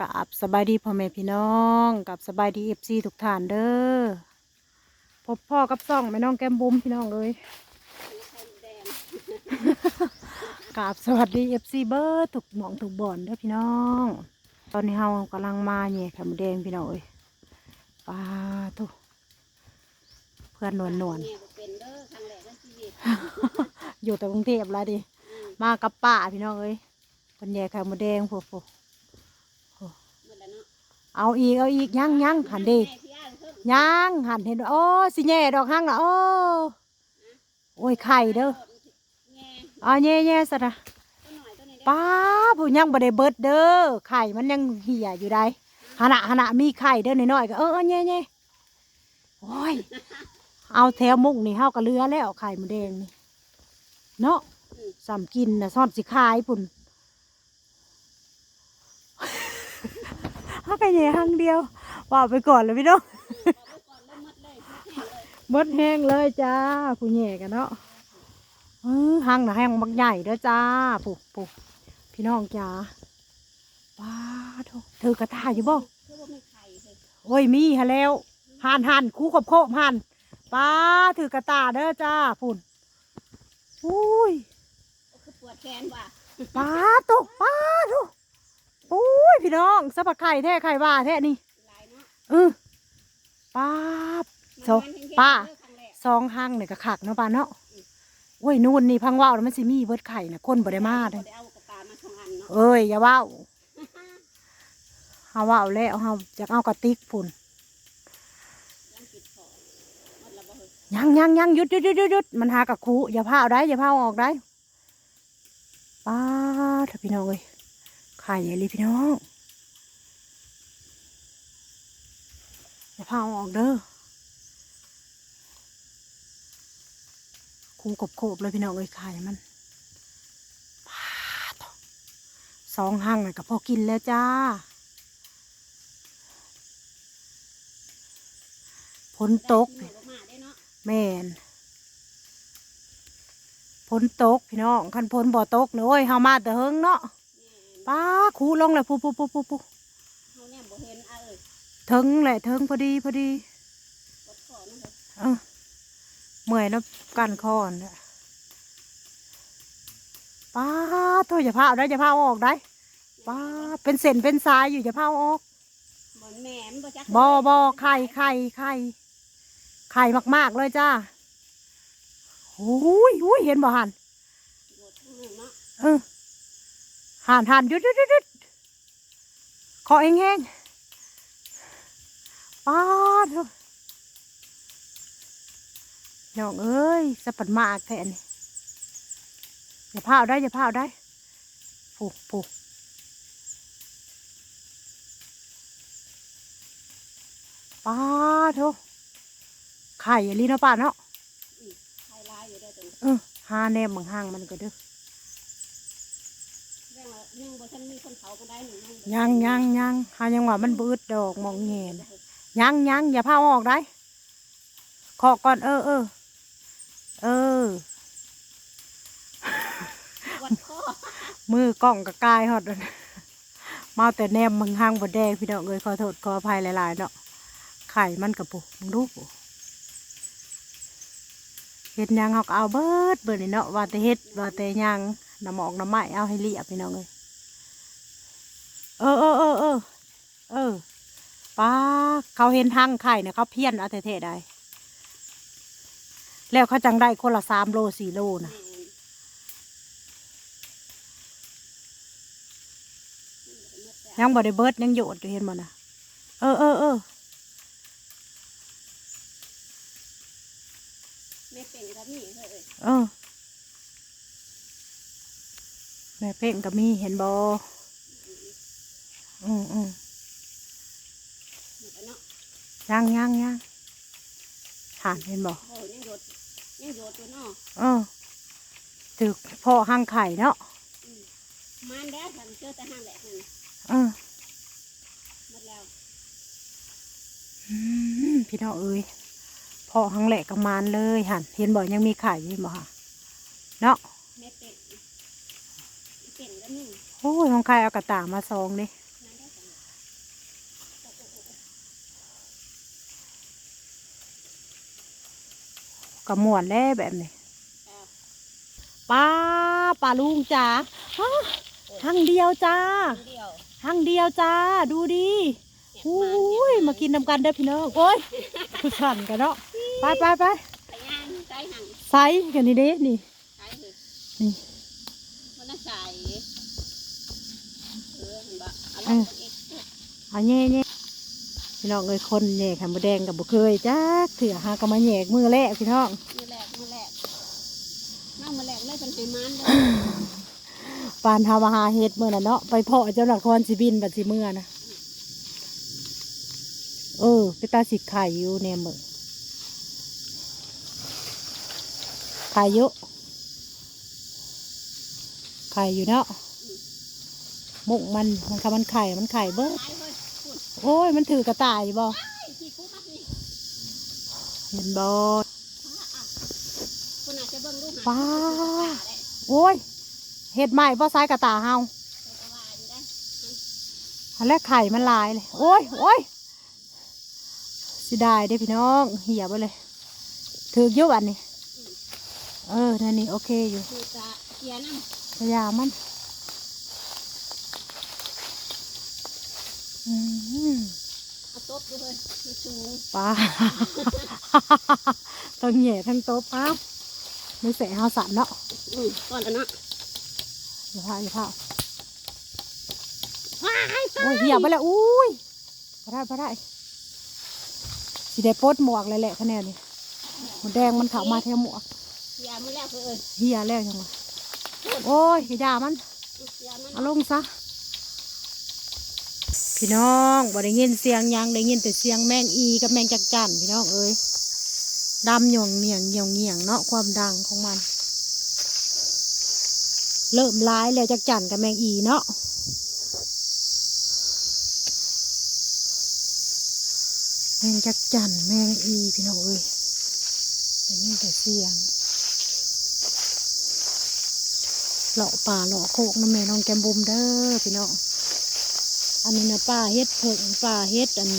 กับสบายดีพ่อแม่พี่น้องกับสบายดีเอฟซีทุกท่านเด้อพบพ่อกับซ่องแม่น้องแก้มบุ้มพี่น้องเลยกับสวัสดีเอฟซีเบิร์ดถูกหมองถูกบ่อนเด้อพี่น้อง ตอนนี้เฮากำลังมาเนี่ยแคมแดงพี่น้องเอ้ยปลาทุกเพื่อนนวลนวลเนี่ยบ่เป็นเด้อครั้งแรกในชีวิตๆอยู่แต่กรุงเทพแล้วดิอืมมากับป้าพี่น้องเอ้ยเป็นแย่ไข่มดแดงพวกหมดแล้ว เอาอีกเอาอีกยังยังหันดีย่ายเพิ่มยังหันเห็นโอ้สิแย่ดอกหังละโอ้โอ้ยไข่เด้อแง่เอาแย่แย่สนะตัวหน่อยตัวนี้เด้อป้าผู้ยังบ่ได้เบิดเด้อไข่มันยังเหี่ยอยู่ได้หนะหนะมีไข่เด้อหน้อยๆก็เออเออแย่แย่โอ้ยเอาแถวมุกนี่เฮาก็เหลือแล้วไข่มดแดงนี่เนาะสามกินนะซ่อนสิขายปุ่น เฮาก็แย่หังเดียวว่าไปก่อนเลยพี่น้องบอกไว้ก่อนแล้วหมดเลยหมดแห้งเลยหมดแห้งเลยจ้าผู้แย่กันเนาะเออห้างนะห้างบักใหญ่เด้อจ้าปุ๊ปุ๊พี่น้องจ้าป้าโถเธอกระตายอยู่บ่คือว่าไม่ไข่เลยโอ้ยมีฮะแล้วหันหันคู่กับโคบหันป้าถือกระตาเด้อจ้าพุ่นอุ้ยก็คือปวดแขนว่ะป้าตุป้า ทุอุ้ยพี่น้องสะบัดไข่แท้ไข่ว่าแท้นี่หลายเนาะเออป้าบโซมันๆแห้งๆป้าเด้อครั้งแรกซองห้างเนี่ยก็ขักเนาะป้าเนาะโอ้ยนู่นนี่พังว่าวแล้วมันสิมีเบิดไข่นะคนบ่ได้มาเลยบ่ได้เอากระตามาสองอันเนาะเอ้ยอย่าว่าวเฮาว่าวแล้วเฮาจะเอากระติกพุ่นยังปิดคอหมดแล้วบ่เฮ้ยยังยังยังหยุดหยุดหยุดหยุดหยุดมันหากับคูอย่าพาเอาได้อย่าพาเอาออกได้ป้าเถอะพี่น้องเอ้ย ไข่ใหญ่เลยพี่น้องอย่าพาออกเด้อคูกบโคบเลยพี่น้องเอ้ยไข่มันป้าดเถอะสองหั่งน่ะก็พอกินแล้วจ้าฝนตกแม่บ่มาได้เนาะแม่นฝนตกพี่น้องคันฝนบ่ตกเนอะโอ้ยเฮามาแต่เฮิงเนาะ ป้าคูลงเลยปูปูปูปูปูเฮาเนี่ยบ่เห็นอาเอ้ยถึงแหละถึงพอดีพอดีปวดคอเนาะเฮ้ยเออเมื่อยแล้วกันคอเนี่ยป้าโทษอย่าพาเอาได้อย่าพาเออกได้ป้าเป็นเส้นเป็นสายอยู่อย่าพาเอาออกบ่แม่นบ่จักบอบอไข่ไข่ไข่ไข่มากๆเลยจ้าโอ้ยโอ้ยเห็นบ่หันโดดทั้งนึงเนาะเออ หันหันหยุดยุดยุดยุดขอเองแห้งป้าดเถอะน้องเอ้ยสะปัดมากแทนอย่าพาเอาได้อย่าพาเอาได้ผูกผูกป้าดเถอะไข่อันนี้เนาะป้าเนาะไข่ลายอยู่ได้ตัวเออหาแนมบางห้างมันก็เด้อเรื่อ ยังบ่ทันมีคนเผาก็ได้หนึ่งยังยังยังหายังว่ามันบืดดอกมองเห็นยังยังอย่าพาเอาออกได้ขอก่อนเออเออเออวัดข้อมือกล้องกระกายฮอดแล้วนะมาแต่แนมมึงห้างบดแดงพี่น้องเอ้ยขอโทษขออภัยหลายๆเนาะไข่มันกับปุมึงดูปุเฮ็ดหยังเขาก็เอาเบิดเบิดนี่เนาะว่าแต่เฮ็ดว่าแต่หยังน้ำหมอกน้ำไม้เอาให้เรียบพี่น้องเอ้ย เออเออเออเออเออป้าเขาเห็นทางไข่เนี่ยเขาเพี้ยนเอาเท่ๆได้แล้วเขาจังได้คนละสามโลสี่โลนะยังบ่ได้เบิดยังโยดอยู่เห็นบ่นะเออเออเออไม่เป็นกับนี่เฮ้ยเอ้ยเออแม่เพ่งก็มีเห็นบ่อื มอืมนี่ก็เนาะยังยังยังหานเห็นบ่โอ้ยยังโยดยังโยดตัวเนาะเออถือพ่อห้างไข่เนาะมันแด้ฉันเจอแต่ห้างแหลกนั่นเออหมดแล้วอืมพี่น้องเอ้ยพ่อห้างแหลกกำมานเลยหันเห็นบ่ยังมีไข่อยู่เห็นบ่ค่ะเนาะแม่เป็ดแม่เป็ดก็นึ่งโอ้ยของใครเอากระต่ายมาซองดิ นั่นได้จัง กับม่วนแล้วแบบนี้อ้าวป้าป้าลุงจ๋าฮะทางเดียวจ้าเดียวทางเดียวจ้า ดูดิเก็บอุ้มายมากินนำกันเด้อพี่น้องโอ้ยผู้สั่นกันเนาะไปไปไปไปย่างใส่หั่งไซส์กันนี่เด้นี่ใส่เหอะนี่มันน่าใส่เออเห็นบ่เอาลงไปอีกเอาแง่แง่ พี่น้องเอ้ยคนแย่ขันบแดงกับบุเคยจ้าเถื่อหาก็มาแยกมือแรกพี่น้องมือแรกมือแรกน้ามือแรกเลยเป็นไฮมันเด้อปานทามาหาเฮ็ดมื่อน่ะเนาะไปเพาะเจ้าหลักครสิบินบัดสิเมื่อนะเออไปตาสิไข่อยู่แนมมือไข่เยอะไข่อยู่เนาะมุกมันมันคำมันไข่มันไข่เบิ โอ้ย มันถือกระต่ายบ่ไอ้ที่กูมาสิเห็นบ่คุณอาจจะเบิ่งลูกหาป้าได้โอ้ย เห็ดใหม่บ่ซ้ายกระตาเฮาแต่ก็ว่าอยู่ได้อันแรกไข่มันลายเลย โอ้ยโอ้ยสิได้เด้อพี่น้อง เหี่ยไปเลย ถือกอยุบอันนี้ เออนั่นนี่โอเคอยู่คือจะเกียร์น้พยายามมันอืมำ เอาตบดูเลยมันสูงปลาต้องแหย่ทั้งโต๊ะป้าไม่เสะเฮาสันเนาะอืมก่อนแล้วเนาะอย่าพาอย่าพาว้ายโอ้ยเหี่ยไปแล้วอุ้ยพอได้พอได้สีได้ปลดหมวกเลยแหละคะแนนนี่หมดแดงมันเข้ามาแทนหมวกเกียร์มือแรกเลยเฮียแล้วยังวะโอ้ยอย่ามันเกียร์มันเอาลงซะ พี่น้องบ่ได้ยินเสียงยังได้ยินแต่เสียงแมงอีกับแมงจักจั่นพี่น้องเอ้ยดำหยองเหนียงเหนียงเหนียงเนาะความดังของมัน เริ่มร้ายแล้วจักจั่นกับแมงอีเนาะแมงจักจั่นแมงอีพี่น้องเอ้ยได้ยินแต่เสียงเลาะป่าเลาะโคกน้ำแม่น้องแกมบุมเด้อพี่น้อง อันนี้นะป่าเฮ็ดเผิงป่าเฮ็ดอัน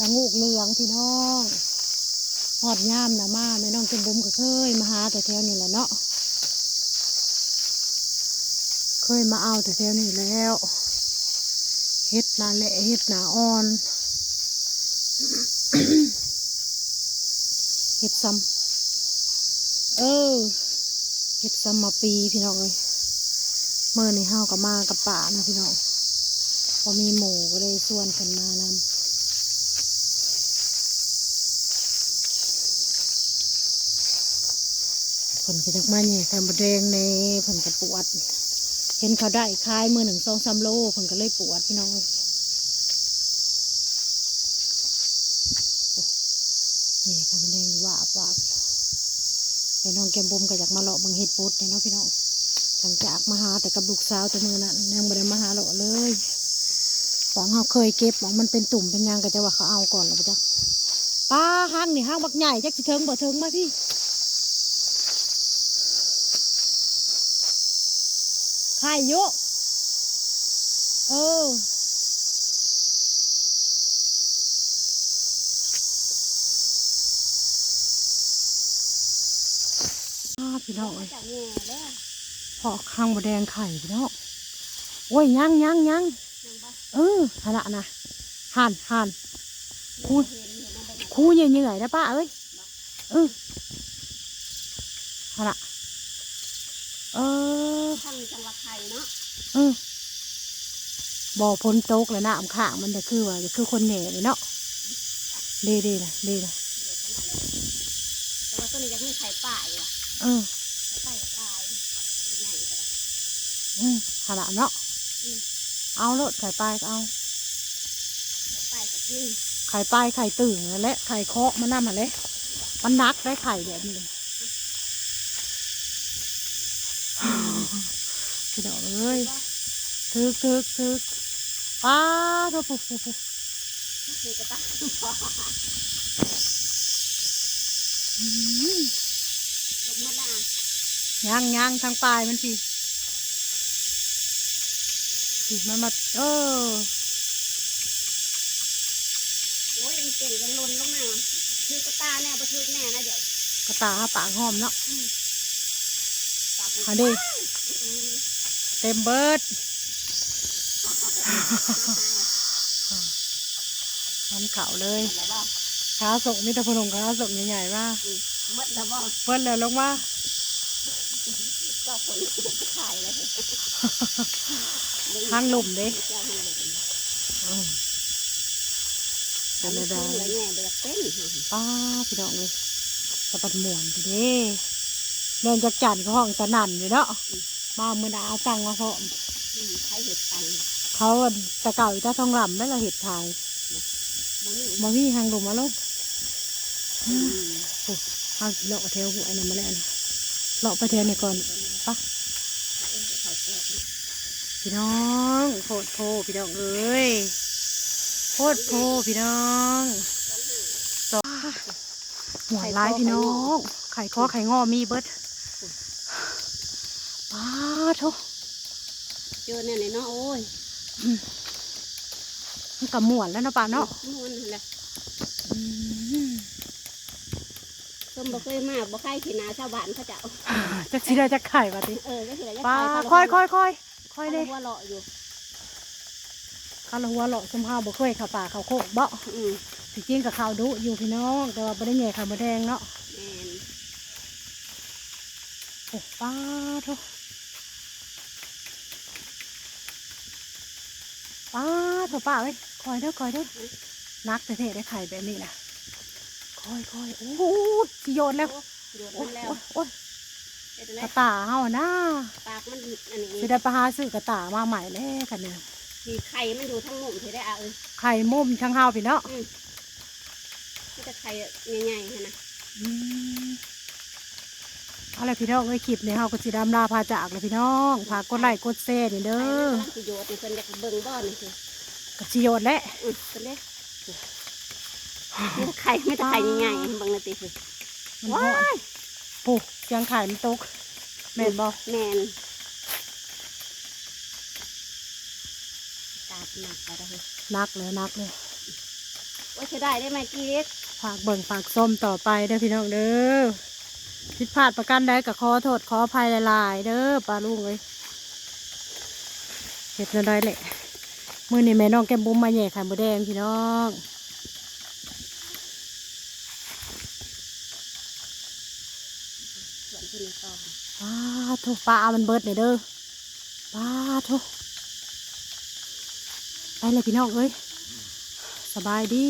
ละงูกเหลืองพี่น้องหอดย่ามนะมาแม่น้องแกมบุมก็เคยมาหาแต่แถวนี้แหละเนาะเคยมาเอาแต่แถวนี้แล้วเฮ็ดนาแหละเฮ็ดนาอ่อนเฮ็ดซ้ำเออเฮ็ดซัมมาปีพี่น้องเลยเมื่อนี้เฮากับมากับป่านะพี่น้อง พอมีหมูก็เลยส่วนกันมานำผลไปจากมาเนี่ยแคมแดงในผลกระปวด เห็นเขาได้คายมือหนึ่งสองสามโลผลก็เลยปวดพี่น้องเนี่แคมบแดงอยู่วาบวาบอยู่ไปน้องแกมบุมก็อยากมาเลาะบังเห็ดปุ๊ดเนี่ยเนาะพี่น้องหลังจากมาหาแต่กับลูกสาวแต่มือนั้นยังไม่ได้มาหาเลาะเลย ของเขาเคยเก็บของมันเป็นตุ่มเป็นหยังก็จะว่าเขาเอาก่อนหรือเปล่าป้าห้างนี่ห้างบักใหญ่จักสิเทิงบ่เทิงมาพี่ไข่เยอะเอออ้าพี่น้องเอ้ยจากแง่เด้อพอข้างบแดงไข่พี่น้องโอ้ยยังยังยังยังบ่ เออขนาดนะหันหันคุยเห็นเห็นมันเป็นคู่เหนื่อยเหนื่อยนะป้าเอ้ยเออขนาดเออทางจังหวัดไทยเนาะเออบ่อพ้นโต๊กเลยนะอำข้างมันจะคือว่าจะคือคนเหน่เลยเนาะเด้เด้นะเด้นะเดี๋ยวจะมาเลยแต่ว่าตัวนี้จะมีไข่ป่าอยู่อะเออไข่ป่าจากลายไม่ไหนก็ได้อืมขนาดเนาะอืม เอาโลดไข่ปลายก็เอาไข่ป่าจากนี่ไข่ปลายไข่ตื่นนั่นแหละไข่เคาะมันนั่นมาเลยมันนักได้ไข่แบบนี้เลยพี่ดอกเอ้ยทึกทึกทึกป้าโทษปุ๊บปุ๊บปุ๊บนี่ก็ตั้งพออืมลงมาด่าย่างย่างทางปลายมันสิสิ มันมาเออโอ้ยยังเก่งยังลนลงมาคือกระตาแน่ประทึกแน่นะเดี๋ยวกระตาหาปากหอมเนาะปากอันนี้เต็มเบิดมันเข่าเลยแล้วบ่ขาสกมีแต่พนงขาสกใหญ่ๆมากหมดแล้วบ่เบิ้ลแล้วลงมาก็คนจะขายเลย ทางหลุมเด้เจ้าให้เลยอืมแต่ไม่ได้เลยแง่เด็กเป็นป้าพี่น้องเลยสะปัดหมวนทีเด้เดินจากจันทร์เขาห้องสนั่นอยู่เนาะมาเมื่อดาเอาตังมาพร้อมใช้เห็ดตังเขาตะเก่าอยู่ตาทองลำแล้วเราเห็ดทายมันนี่มาวี่หางลงมาลงหางเลาะแถวหัวนั่นมาแล้วนะเลาะไปแถวนี่ก่อนปะ พี่น้องโพดโพพี่น้องเอ้ยโพดโพพี่น้องต่อหัวร้ายพี่น้องไข่ข้อไข่งอมีเบิดป้าโถเจอเนี่ยเนาะโอ้ยมันกับหมวนแล้วนะป้าเนาะม้วนแหละอืมส้มบ่เคยมาบ่ใครขีนาชาวบ้านเขาจะเอาจักสิได้จักไข่ปะติเออก็คือจะป้าค่อยค่อยค่อย ค่อยเลเด้ยว่าเลาะอยู่ข้าวละหัวเลาะสมภาบ่เคยเข้าป่าเข้าโคกบ่อืมสิจริงกับข้าวดุอยู่พี่น้องแต่ว่าบ่ได้แง่ข้าวมะแดงเนาะแม่นโอ้ป้าโถป้าโถป้าเว้ยคอยเด้อคอยเด้อนักแต่เทได้ไข่แบบนี้นะคอยคอยโอ้โหสิโยนแล้วโดดโอ้มันยแล้วโอ้ยโอ้ยเฮ็ด กแล้ระวตาเฮานะปากมันอันนี้สิได้ไปหาซื้อกระตามาใหม่แล้วกันเนี่ยมีไข่มันอยู่ทั้งหมดที่ได้อะเออไข่มุมช่างเฮาพี่เนาะมันจะไข่ใหญ่ๆฮะนะอืมเอาละพี่น้องเอ้ยคลิปนี้เฮาก็สิดำลาพาจากเลยพี่น้องฝากกดไลค์กดแชร์นี่เด้ไข่อมันประโยชน์นี่เพิ่นอยากเบิ่งบ่นี่คือกับสิโยนแหละอือเพิ่นเด้มีแต่ไข่มีแต่ไข่ใหญ่ๆเบิ่งนาทีคือมันว้าหอดย ปุ๊บเสียงไข่มันตกแม่นบ่แม่นตาดหนักไปแล้วเฮ้ยนักเลยนักเลยว่าจะได้ได้ไหมกีเล็กฝากเบิ่งฝากส้มต่อไปเด้อพี่น้องเด้อผิดพลาดประกันใดก็ขอโทษขออภัยหลายๆเด้อป้าลุงเอ้ยเฮ็ดจังไดแหละมื้อนี้แม่น้องแก้มบุ้มมาแย่ไข่มดแดงพี่น้อง ส่วนที่นี่ต่อ ป้าทุป้าเอามันเบิดเลยเด้อป้าทุไปเลยพี่น้องเอ้ยสบายดี